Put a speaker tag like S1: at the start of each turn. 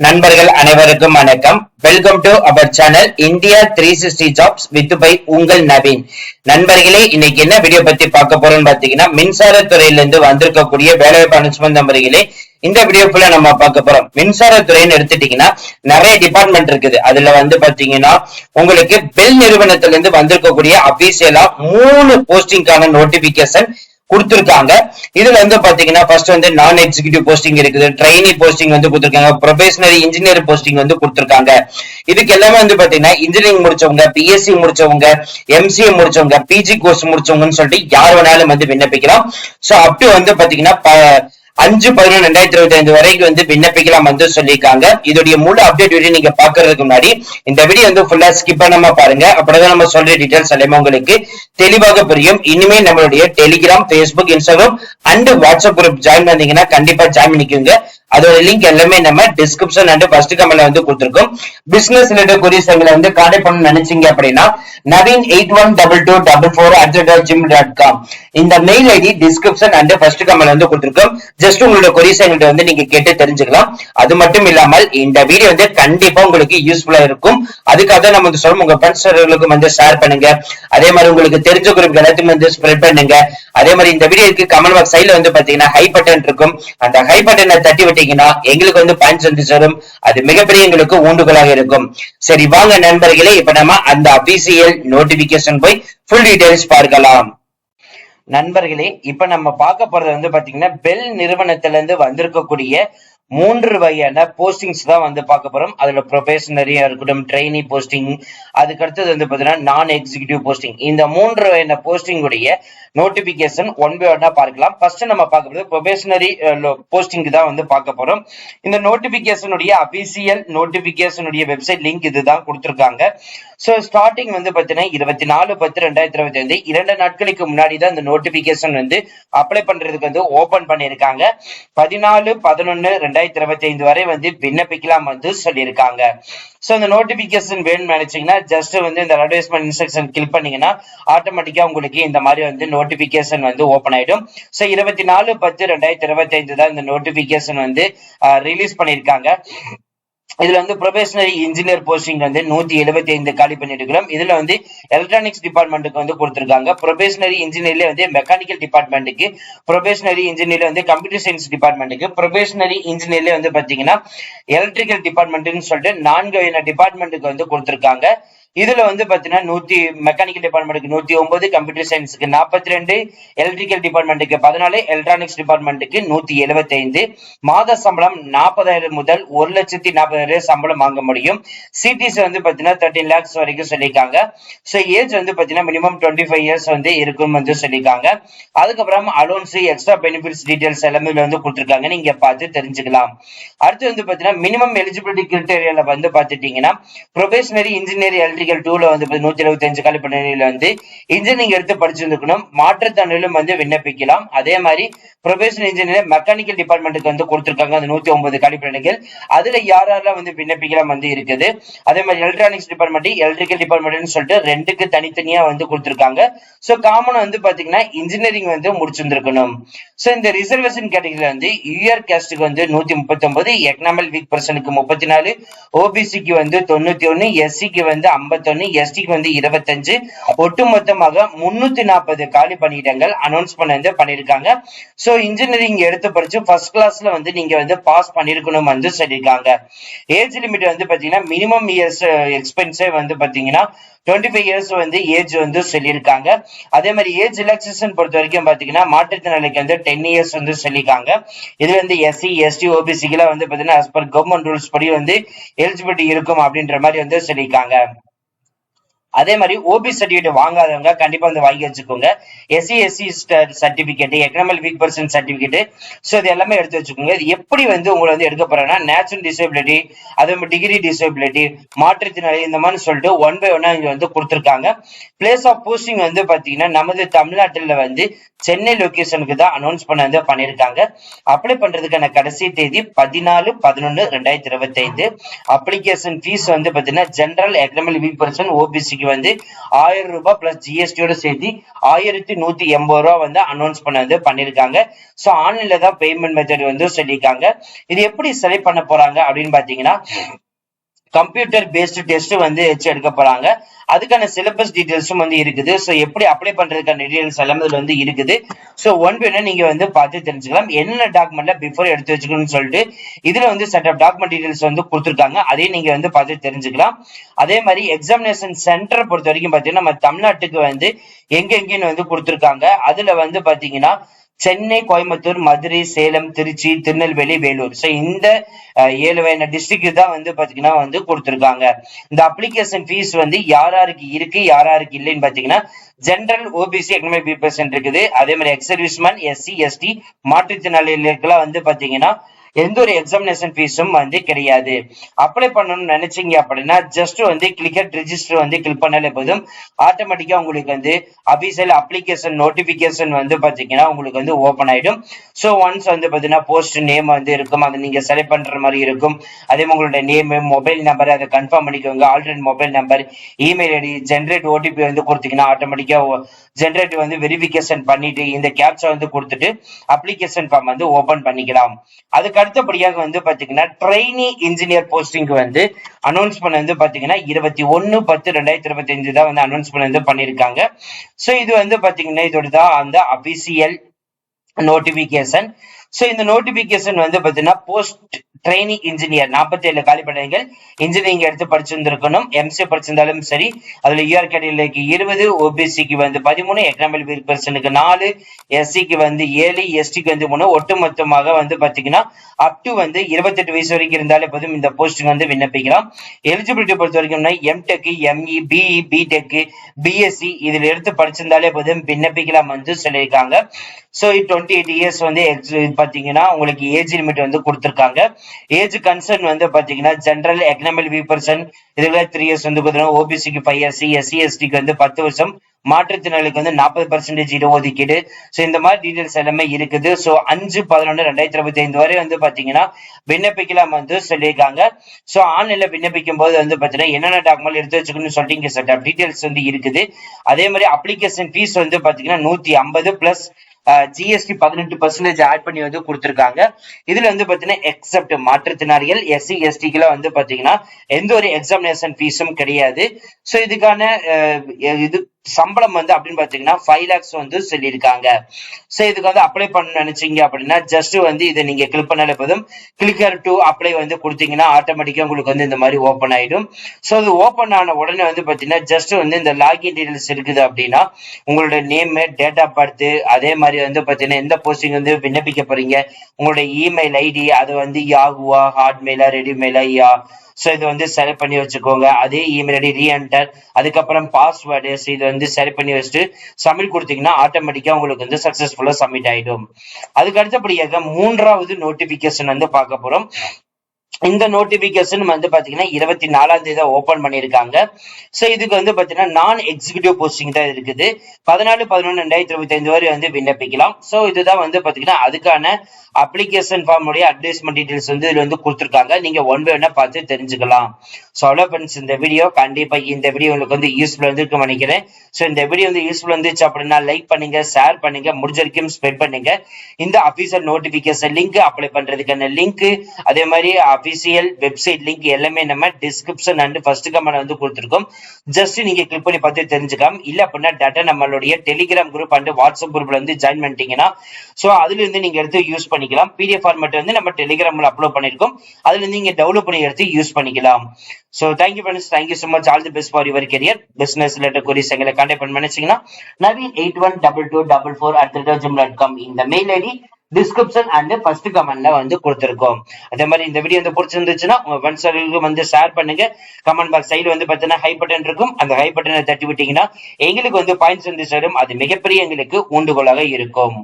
S1: நண்பர்கள் அனைவருக்கும் வணக்கம். Welcome to our channel India three sixty jobs with by உங்கள் நவீன். நண்பர்களே இன்னைக்கு என்ன வீடியோ பத்தி பார்க்க போறோம்னு பாத்தீங்கன்னா மின்சாரத்துறையில இருந்து வந்திருக்கக்கூடிய வேலைவாய்ப்பு அனுப்பும் நண்பர்களே இந்த வீடியோ ஃபுல்லா நம்ம பார்க்க போறோம். மின்சாரத்துறைன்னு எடுத்துட்டீங்கன்னா நிறைய டிபார்ட்மெண்ட் இருக்குது. அதுல வந்து பாத்தீங்கன்னா உங்களுக்கு பெல் நிறுவனத்துல இருந்து வந்திருக்கக்கூடிய அபிஷியலா மூணு போஸ்டிங்கான நோட்டிபிகேஷன் கொடுத்துருக்காங்க. இதுல வந்து பாத்தீங்கன்னா ஃபர்ஸ்ட் வந்து நான் எக்ஸிகியூட்டிவ் போஸ்டிங் இருக்குது. ட்ரைனி போஸ்டிங் வந்து கொடுத்துருக்காங்க. ப்ரொபேஷனரி இன்ஜினியர் போஸ்டிங் வந்து கொடுத்துருக்காங்க. இதுக்கு எல்லாமே வந்து பாத்தீங்கன்னா இன்ஜினியரிங் முடிச்சவங்க பிஎஸ்சி முடிச்சவங்க எம்சிஏ முடிச்சவங்க பிஜி கோர்ஸ் முடிச்சவங்கன்னு சொல்லிட்டு யார் வேணாலும் வந்து விண்ணப்பிக்கலாம். சோ அப் வந்து பாத்தீங்கன்னா அஞ்சு பதினொன்று ரெண்டாயிரத்தி இருபத்தி ஐந்து வரைக்கும் வந்து விண்ணப்பிக்கலாம் வந்து சொல்லியிருக்காங்க. இதோடைய முழு அப்டேட் வீடியோ நீங்க பாக்குறதுக்கு முன்னாடி இந்த வீடியோ வந்து ஃபுல்லா ஸ்கிப் பண்ணாம பாருங்க. அப்படிதான் நம்ம சொல்ற டீடைல்ஸ் எல்லாமே உங்களுக்கு தெளிவாக புரியும். இனிமே நம்மளுடைய Telegram Facebook Instagram and WhatsApp group join பண்ணீங்கன்னா கண்டிப்பா ஜாயின் பண்ணிக்கோங்க. அதோட லிங்க் எல்லாமே நம்ம டிஸ்கிரிப்ஷன் அண்ட் ஃபர்ஸ்ட் கமெண்ட்ல வந்து கொடுத்துருக்கோம். பிசினஸ் ரிலேட்டட் கொரிஸ் எங்களை வந்து கான்டாக்ட் பண்ண நினைச்சீங்க அப்படின்னா Naveen eight one double two double four at gym dot com இந்த mail ID description and first கமெண்ட்ல வந்து கொடுத்துருக்கோம். ஜஸ்ட் உங்களோட கொரிஸ் எங்கள்கிட்ட வந்து நீங்க கேட்டு தெரிஞ்சுக்கலாம். அது மட்டும் இல்லாமல் இந்த வீடியோ வந்து கண்டிப்பா உங்களுக்கு யூஸ்ஃபுல்லா இருக்கும். அதுக்காக நம்ம வந்து சொல்றோம். உங்க ஃப்ரெண்ட்ஸ்களுக்கும் வந்து ஷேர் பண்ணுங்க. அதே மாதிரி உங்களுக்கு தெரிஞ்ச குரூப் எல்லாத்தையும் வந்து ஸ்ப்ரெட் பண்ணுங்க. அதே மாதிரி இந்த வீடியோக்கு கமெண்ட் பாக்ஸ் சைடுல வந்து பாத்தீங்கன்னா ஹை பட்டன் இருக்கும். அந்த ஹை பட்டனை தட்டி விட்டீங்கன்னா எங்களுக்கு வந்து பாயிண்ட்ஸ் வந்து சேரும். அது மிகப்பெரிய எங்களுக்கு ஊண்டுகோலாக இருக்கும். சரி வாங்க நண்பர்களே இப்ப நம்ம அந்த அபிசியல் நோட்டிபிகேஷன் போய் ஃபுல் டீடைல்ஸ் பார்க்கலாம். நண்பர்களே இப்ப நம்ம பார்க்க போறது வந்து பாத்தீங்கன்னா பெல் நிறுவனத்திலிருந்து வந்திருக்கக்கூடிய மூன்று வகையான போஸ்டிங்ஸ் தான் வந்து பார்க்க போறோம். அதுல ப்ரொபேஷனரியா இருக்கட்டும் ட்ரெயினி போஸ்டிங் அதுக்கு அடுத்தது வந்து பாத்தீங்கன்னா நான் எக்ஸிகியூட்டிவ் போஸ்டிங் இந்த மூன்று வகையான போஸ்டிங் உடைய நோட்டிபிகேஷன் ஒன் பை ஒன்னா பார்க்கலாம். ஃபர்ஸ்ட் நம்ம பார்க்க போறது ப்ரொபேஷனரி போஸ்டிங் தான் வந்து பார்க்க போறோம். இந்த நோட்டிபிகேஷனுடைய அபிஷியல் நோட்டிபிகேஷனுடைய வெப்சைட் லிங்க் இதுதான் கொடுத்துருக்காங்க. சோ ஸ்டார்டிங் வந்து பாத்தீங்கன்னா இருபத்தி நாலு பத்து ரெண்டாயிரத்தி இருபத்தி ஐந்து. இரண்டு நாட்களுக்கு முன்னாடி தான் இந்த நோட்டிபிகேஷன் வந்து அப்ளை பண்றதுக்கு வந்து ஓபன் பண்ணியிருக்காங்க. பதினாலு பதினொன்னு ரெண்டாயிரத்தி இருபத்தி ஐந்து வரை வந்து விண்ணப்பிக்கலாம் வந்து சொல்லியிருக்காங்க. ஸோ இந்த நோட்டிபிகேஷன் வேணும்னு நினைச்சீங்கன்னா ஜஸ்ட் வந்து இந்த அட்வர்டைஸ்மெண்ட் இன்ஸ்ட்ரக்ஷன் கிளிக் பண்ணீங்கன்னா ஆட்டோமேட்டிக்கா உங்களுக்கு இந்த மாதிரி வந்து நோட்டிபிகேஷன் வந்து ஓப்பன் ஆயிடும். சோ இருபத்தி நாலு பத்து ரெண்டாயிரத்தி இருபத்தி ஐந்து தான் இந்த நோட்டிபிகேஷன் வந்து ரிலீஸ் பண்ணியிருக்காங்க. இதுல வந்து ப்ரொபேஷனரி இன்ஜினியர் போஸ்டிங் வந்து நூத்தி எழுபத்தி ஐந்து காலி பண்ணிட்டு இருக்கிறோம் இதுல வந்து எலக்ட்ரானிக்ஸ் டிபார்ட்மெண்ட்டுக்கு வந்து கொடுத்துருக்காங்க. ப்ரொபேஷனரி இன்ஜினியர்ல வந்து மெக்கானிக்கல் டிபார்ட்மெண்ட்டுக்கு ப்ரொபேஷனரி இன்ஜினியர்ல வந்து கம்ப்யூட்டர் சயின்ஸ் டிபார்ட்மெண்ட்டுக்கு ப்ரொபேஷனரி இன்ஜினியர்ல வந்து பாத்தீங்கன்னா எலக்ட்ரிக்கல் டிபார்ட்மெண்ட்னு சொல்லிட்டு நான்கு வகையான டிபார்ட்மெண்ட்டுக்கு வந்து கொடுத்துருக்காங்க. இதுல வந்து பாத்தீங்கன்னா நூத்தி மெக்கானிக்கல் டிபார்ட்மெண்ட்டுக்கு நூத்தி ஒன்பது கம்ப்யூட்டர் சயின்ஸுக்கு நாற்பத்தி ரெண்டு எலக்ட்ரிக்கல் டிபார்ட்மெண்ட்டுக்கு பதினாலு எலக்ட்ரானிக்ஸ் டிபார்ட்மெண்ட்டுக்கு நூத்தி எழுபத்தி ஐந்து மாத சம்பளம் நாற்பதாயிரம் முதல் ஒரு லட்சத்தி நாற்பதாயிரம் சம்பளம் வாங்க முடியும். சிடிஸ் வந்து பாத்தீங்கன்னா தேர்ட்டின் லேக்ஸ் வரைக்கும் சொல்லியிருக்காங்க. ஸோ ஏஜ் வந்து பாத்தீங்கன்னா மினிமம் டுவெண்ட்டி ஃபைவ் இயர்ஸ் வந்து இருக்கும் வந்து சொல்லியிருக்காங்க. அதுக்கப்புறம் அலோன்ஸ் எக்ஸ்ட்ரா பெனிஃபிட்ஸ் டீடைல்ஸ் எல்லாமே வந்து கொடுத்துருக்காங்க நீங்க பார்த்து தெரிஞ்சுக்கலாம். அடுத்து வந்து பாத்தீங்கன்னா மினிமம் எலிஜிபிலிட்டி கிரிட்டேரியால வந்து பாத்துட்டீங்கன்னா ப்ரொபேஷனரி இன்ஜினியர் எலக்ட்ரிக்கல் டூல வந்து நூத்தி இருபத்தி அஞ்சு கல்விப்பணியில வந்து இன்ஜினியரிங் எடுத்து படிச்சிருந்துக்கணும். மாற்றுத்திறனிலும் வந்து விண்ணப்பிக்கலாம். அதே மாதிரி ப்ரொஃபஷனல் இன்ஜினியர் மெக்கானிக்கல் டிபார்ட்மெண்ட்டுக்கு வந்து கொடுத்துருக்காங்க. அந்த நூத்தி ஒன்பது கல்விப்பணிகள் அதுல யார் யாரெல்லாம் வந்து விண்ணப்பிக்கலாம் வந்து இருக்குது. அதே மாதிரி எலக்ட்ரானிக்ஸ் டிபார்ட்மெண்ட் எலக்ட்ரிக்கல் டிபார்ட்மெண்ட்னு சொல்லிட்டு ரெண்டுக்கு தனித்தனியா வந்து கொடுத்துருக்காங்க. சோ காமன் வந்து பாத்தீங்கன்னா இன்ஜினியரிங் வந்து முடிச்சிருந்திருக்கணும். ஸோ இந்த ரிசர்வேஷன் கேட்டகரியில வந்து யூஆர் கேஸ்டுக்கு வந்து நூத்தி முப்பத்தி ஒன்பது எக்கனாமல் வீக் பர்சனுக்கு முப்பத்தி நாலு ஓபிசிக்கு வந்து தொண்ணூத்தி ஒன்னு எஸ்சிக்கு வந்து ஐம்பத்தொன்னு எஸ்டிக்கு வந்து இருபத்தஞ்சு. ஒட்டுமொத்தமாக முன்னூத்தி நாற்பது காலி பணியிடங்கள் அனௌன்ஸ் பண்ண வந்து பண்ணிருக்காங்க இன்ஜினியரிங் எடுத்து படிச்சு ஃபர்ஸ்ட் கிளாஸ்ல வந்து நீங்க வந்து பாஸ் பண்ணிருக்கணும் வந்து சொல்லியிருக்காங்க. ஏஜ் லிமிட் வந்து பாத்தீங்கன்னா மினிமம் இயர்ஸ் எக்ஸ்பென்ஸே வந்து பாத்தீங்கன்னா டுவெண்ட்டி ஃபைவ் இயர்ஸ் வந்து ஏஜ் வந்து சொல்லியிருக்காங்க. அதே மாதிரி ஏஜ் ரிலாக்ஸேஷன் பொறுத்த வரைக்கும் பாத்தீங்கன்னா மாற்றுத்திறனாளிக்கு வந்து டென் இயர்ஸ் வந்து சொல்லியிருக்காங்க. இது வந்து எஸ்சி எஸ்டி ஓபிசிக்கெல்லாம் வந்து பாத்தீங்கன்னா அஸ் பர் கவர்மெண்ட் ரூல்ஸ் படி வந்து எலிஜிபிலிட்டி இருக்கும் அப்படின்ற மாதிரி வந்து சொல்லியிருக்காங்க. அதே மாதிரி ஓபி சர்டிபிகேட் வாங்காதவங்க கண்டிப்பா வந்து வாங்கி வச்சுக்கோங்க. SC SC certificate economical weak person certificate so இது எல்லாமே எடுத்து வச்சுக்கோங்க. இது எப்படி வந்து உங்களை வந்து எடுக்க போறேன்னா நேச்சுரல் டிசபிலிட்டி அதே மாதிரி டிகிரி டிசபிலிட்டி மாற்றுத்திறனாளி இந்த மாதிரி சொல்லிட்டு ஒன் பை ஒன்னா இங்க வந்து கொடுத்துருக்காங்க. பிளேஸ் ஆஃப் போஸ்டிங் வந்து பாத்தீங்கன்னா நமது தமிழ்நாட்டில் வந்து சென்னை லொகேஷனுக்கு தான் அனௌன்ஸ் பண்ண வந்து பண்ணிருக்காங்க. அப்ளை பண்றதுக்கான கடைசி தேதி பதினாலு பதினொன்னு ரெண்டாயிரத்தி இருபத்தி ஐந்து அப்ளிகேஷன் ஃபீஸ் வந்து பாத்தீங்கன்னா ஜெனரல் எக்கனாமிக் வி பர்சன் ஓபிசிக்கு வந்து ஆயிரம் ரூபாய் பிளஸ் ஜிஎஸ்டியோட சேர்த்து ஆயிரத்தி நூத்தி எண்பது ரூபா வந்து அனௌன்ஸ் பண்ண வந்து பண்ணியிருக்காங்க ஸோ ஆன்லைன்ல தான் பேமெண்ட் மெத்தட் வந்து சொல்லியிருக்காங்க. இது எப்படி செலக்ட் பண்ண போறாங்க அப்படின்னு பாத்தீங்கன்னா கம்ப்யூட்டர் பேஸ்டு டெஸ்ட் வந்து வச்சு எடுக்க போறாங்க. அதுக்கான சிலபஸ் டீடைல்ஸும் வந்து இருக்குது. ஸோ எப்படி அப்ளை பண்றதுக்கான டீடைல்ஸ் எல்லாமே இதுல வந்து இருக்குது. ஸோ ஒன் பை நீங்க வந்து பார்த்து தெரிஞ்சுக்கலாம். என்னென்ன டாக்குமெண்ட்ல பிஃபோர் எடுத்து வச்சுக்கணும்னு சொல்லிட்டு இதுல வந்து செட் ஆஃப் டாக்குமெண்ட் டீடைல்ஸ் வந்து கொடுத்துருக்காங்க. அதையும் நீங்க வந்து பார்த்து தெரிஞ்சுக்கலாம். அதே மாதிரி எக்ஸாமினேஷன் சென்டர் பொறுத்த வரைக்கும் பாத்தீங்கன்னா நம்ம தமிழ்நாட்டுக்கு வந்து எங்கெங்கன்னு வந்து கொடுத்துருக்காங்க. அதுல வந்து பாத்தீங்கன்னா சென்னை கோயம்புத்தூர் மதுரை சேலம் திருச்சி திருநெல்வேலி வேலூர். ஸோ இந்த ஏழு வயது டிஸ்ட்ரிக்ட் தான் வந்து பாத்தீங்கன்னா வந்து கொடுத்துருக்காங்க. இந்த அப்ளிகேஷன் ஃபீஸ் வந்து யார் யாருக்கு இருக்கு யார் யாருக்கு இல்லைன்னு பாத்தீங்கன்னா ஜென்ரல் ஓபிசி எக்கனாமிக் பீப்புள்ஸ் இருக்குது. அதே மாதிரி எக்ஸ் சர்வீஸ்மேன் எஸ்சி எஸ்டி மாற்றுத்திறனாளிகளுக்கெல்லாம் வந்து பாத்தீங்கன்னா எந்த ஒரு எக்ஸாமினேஷன் ஃபீஸும் வந்து கிடையாது. அப்ளை பண்ணணும்னு நினைச்சீங்க அப்படின்னா ஜஸ்ட் வந்து கிளிக்கட் ரெஜிஸ்டர் வந்து கிளிக் பண்ணாலே போதும். ஆட்டோமேட்டிக்கா உங்களுக்கு வந்து அபிஷியல் அப்ளிகேஷன் நோட்டிபிகேஷன் வந்து பாத்தீங்கன்னா உங்களுக்கு வந்து ஓப்பன் ஆயிடும். ஸோ ஒன்ஸ் வந்து பாத்தீங்கன்னா போஸ்ட் நேம் வந்து இருக்கும். அதை நீங்க செலக்ட் பண்ற மாதிரி இருக்கும். அதே மாதிரி உங்களோட நேம் மொபைல் நம்பர் அதை கன்ஃபார்ம் பண்ணிக்கோங்க. Already mobile number email ID generate OTP வந்து கொடுத்தீங்கன்னா ஆட்டோமேட்டிக்கா ஜென்ரேட் வந்து வெரிஃபிகேஷன் பண்ணிட்டு இந்த கேப்சா வந்து கொடுத்துட்டு அப்ளிகேஷன் ஃபார்ம் வந்து ஓபன் பண்ணிக்கலாம். அதுக்கான அடுத்தபடியாக வந்து பாத்தீங்கன்னா ட்ரைனி இன்ஜினியர் போஸ்டிங் வந்து அனௌன்ஸ் பண்ண வந்து பாத்தீங்கன்னா இருபத்தி ஒன்னு பத்து ரெண்டாயிரத்தி இருபத்தி அஞ்சு தான் வந்து அனௌன்ஸ் பண்ண வந்து பண்ணிருக்காங்க சோ இது வந்து பாத்தீங்கன்னா இதோட தான் அந்த அபிசியல் நோட்டிபிகேஷன் சோ இந்த நோட்டிபிகேஷன் வந்து பாத்தீங்கன்னா போஸ்ட் ட்ரைனிங் இன்ஜினியர் நாற்பத்தி ஏழு காலி பணிகள் இன்ஜினியரிங் எடுத்து படிச்சிருந்திருக்கணும். எம்சி படிச்சிருந்தாலும் சரி அதுல யூஆர் கேட்டகரிக்கு இருபது ஓபிசிக்கு வந்து பதிமூணு எக்கனாமிக் பர்சனுக்கு நாலு எஸ்சிக்கு வந்து ஏழு எஸ்டிக்கு வந்து மூணு. ஒட்டுமொத்தமாக வந்து பாத்தீங்கன்னா அப் டு வந்து இருபத்தெட்டு வயசு வரைக்கும் இருந்தாலே போதும் இந்த போஸ்ட்டுக்கு வந்து விண்ணப்பிக்கலாம். எலிஜிபிலிட்டி பொறுத்த வரைக்கும் MTech ME BE BTech BSc இதுல எடுத்து படிச்சிருந்தாலே போதும் விண்ணப்பிக்கலாம் வந்து சொல்லியிருக்காங்க. ஸோ டுவெண்ட்டி எயிட் இயர்ஸ் வந்து ex- பாத்தீங்கன்னா உங்களுக்கு ஏஜ் லிமிட் வந்து கொடுத்துருக்காங்க. ஏஜ் கன்சர்ன் வந்து பாத்தீங்கன்னா ஜென்ரல் எக்கனாமிக் வி பர்சன் இதுல த்ரீ இயர்ஸ் வந்து பாத்தீங்கன்னா ஓபிசிக்கு ஃபைவ் இயர்ஸ் எஸ்சி எஸ்டிக்கு வந்து பத்து வருஷம். மாற்றுத்திறனாளிக்கு வந்து நாற்பது பர்சன்டேஜ் இடஒதுக்கீடு. ஸோ இந்த மாதிரி டீடைல்ஸ் எல்லாமே இருக்குது. ஸோ அஞ்சு பதினொன்று ரெண்டாயிரத்தி இருபத்தி ஐந்து வரை வந்து பாத்தீங்கன்னா விண்ணப்பிக்கலாம் வந்து சொல்லியிருக்காங்க. ஸோ ஆன்லைன்ல விண்ணப்பிக்கும் போது வந்து பாத்தீங்கன்னா என்னென்ன டாக்குமெண்ட் எடுத்து வச்சுக்கணும்னு சொல்லிட்டு சார் செட் டீடைல்ஸ் வந்து இருக்குது. அதே மாதிரி அப்ளிகேஷன் ஃபீஸ் வந்து பாத்தீங்கன்னா நூத்தி ஐம்பது பிளஸ் ஜிஎஸ்டி பதினெட்டு பர்சன்டேஜ் ஆட் பண்ணி வந்து கொடுத்துருக்காங்க. இதுல வந்து பாத்தீங்கன்னா எக்ஸப்ட் மாற்றுத்திறனாளிகள் எஸ்சி எஸ்டிக்குலாம் வந்து பாத்தீங்கன்னா எந்த ஒரு எக்ஸாமினேஷன் ஃபீஸும் கிடையாது. ஸோ இதுக்கான அஹ், இது சம்பளம் வந்து அப்படின்னு பாத்தீங்கன்னா ஃபைவ் லேக்ஸ் வந்து சொல்லியிருக்காங்க. ஸோ இதுக்கு வந்து அப்ளை பண்ண நினைச்சீங்க அப்படின்னா ஜஸ்ட் வந்து இதை நீங்க கிளிக் பண்ணாலே போதும். கிளிக்கர் டு அப்ளை வந்து கொடுத்தீங்கன்னா ஆட்டோமேட்டிக்கா உங்களுக்கு வந்து இந்த மாதிரி ஓப்பன் ஆயிடும். ஸோ அது ஓப்பன் ஆன உடனே வந்து பாத்தீங்கன்னா ஜஸ்ட் வந்து இந்த லாகின் டீடைல்ஸ் இருக்குது அப்படின்னா உங்களோட நேம் டேட் ஆஃப் பர்த் அதே மாதிரி வந்து பாத்தீங்கன்னா எந்த போஸ்டிங் வந்து விண்ணப்பிக்க போறீங்க உங்களோட இமெயில் ஐடி அது வந்து யாகுவா ஹாட்மெயிலா ரெடிமெயிலா யா ஸோ இது வந்து செலக்ட் பண்ணி வச்சுக்கோங்க. அதே இமெயில் ஐடி ரீஎன்டர் அதுக்கப்புறம் பாஸ்வேர்டு இது வந்து சரி பண்ணி வச்சுட்டு சப்மிட் கொடுத்தீங்கன்னா ஆட்டோமேட்டிக்கா உங்களுக்கு வந்து சக்சஸ்ஃபுல்லா சப்மிட் ஆயிடும். அதுக்கு அடுத்தபடியாக மூன்றாவது நோட்டிபிகேஷன் வந்து பார்க்க போறோம். இந்த நோட்டிபிகேஷன் வந்து பாத்தீங்கன்னா இருபத்தி நாலாம் தேதி ஓபன் பண்ணிருக்காங்க சோ இதுக்கு வந்து பாத்தீங்கன்னா நான் எக்ஸிகியூட்டிவ் போஸ்டிங் தான் இருக்குது. பதினாலு பதினொன்று ரெண்டாயிரத்தி இருபத்தி ஐந்து வரை வந்து விண்ணப்பிக்கலாம். சோ இதுதான் வந்து பாத்தீங்கன்னா அதுக்கான அப்ளிகேஷன் ஃபார்ம் உடைய அட்வர்டைஸ்மெண்ட் டீடைல்ஸ் வந்து இதுல வந்து கொடுத்துருக்காங்க. நீங்க ஒன் பை ஒன்னா பார்த்து தெரிஞ்சுக்கலாம். சோ அவ்வளோ ஃப்ரெண்ட்ஸ் இந்த வீடியோ கண்டிப்பா இந்த வீடியோ உங்களுக்கு வந்து யூஸ்ஃபுல் வந்துருக்கும் நினைக்கிறேன். சோ இந்த வீடியோ வந்து யூஸ்ஃபுல் வந்துச்சு அப்படின்னா லைக் பண்ணுங்க ஷேர் பண்ணுங்க முடிஞ்ச வரைக்கும் ஸ்ப்ரெட் பண்ணுங்க. இந்த அபிஷியல் நோட்டிபிகேஷன் லிங்க் அப்ளை பண்றதுக்கான லிங்க் அதே மாதிரி அஃபிஷியல் வெப்சைட் லிங்க் எல்லாமே நம்ம டிஸ்கிரிப்ஷன் அண்ட் ஃபர்ஸ்ட் கமெண்ட் வந்து கொடுத்துருக்கோம். ஜஸ்ட் நீங்க கிளிக் பண்ணி பார்த்து தெரிஞ்சுக்கலாம். இல்ல அப்படின்னா டேட்டா நம்மளுடைய டெலிகிராம் குரூப் அண்ட் வாட்ஸ்அப் குரூப்ல வந்து ஜாயின் பண்ணிட்டீங்கன்னா ஸோ அதுல இருந்து நீங்க எடுத்து யூஸ் பண்ணிக்கலாம். பிடிஎஃப் ஃபார்மேட் வந்து நம்ம டெலிகிராம்ல அப்லோட் பண்ணிருக்கோம் அதுல இருந்து நீங்க டெவலப் பண்ணி எடுத்து யூஸ் பண்ணிக்கலாம். So thank you friends thank you so much all the best for your career business related queries எங்களை கான்டாக்ட் பண்ணி நினைச்சீங்கன்னா Naveen eight one double two double four at dot com இந்த mail ID description and first கமெண்ட்ல வந்து கொடுத்துருக்கோம். அதே மாதிரி இந்த வீடியோ வந்து பிடிச்சிருந்துச்சுன்னா உங்க ஃப்ரெண்ட்ஸ்களுக்கு வந்து ஷேர் பண்ணுங்க. கமெண்ட் பாக்ஸ் சைடு வந்து பார்த்தீங்கன்னா ஹை பட்டன் இருக்கும். அந்த ஹை பட்டனை தட்டி விட்டீங்கன்னா எங்களுக்கு வந்து பாயிண்ட்ஸ் வந்து சேரும். அது மிகப்பெரிய எங்களுக்கு ஊண்டுகோலாக இருக்கும்.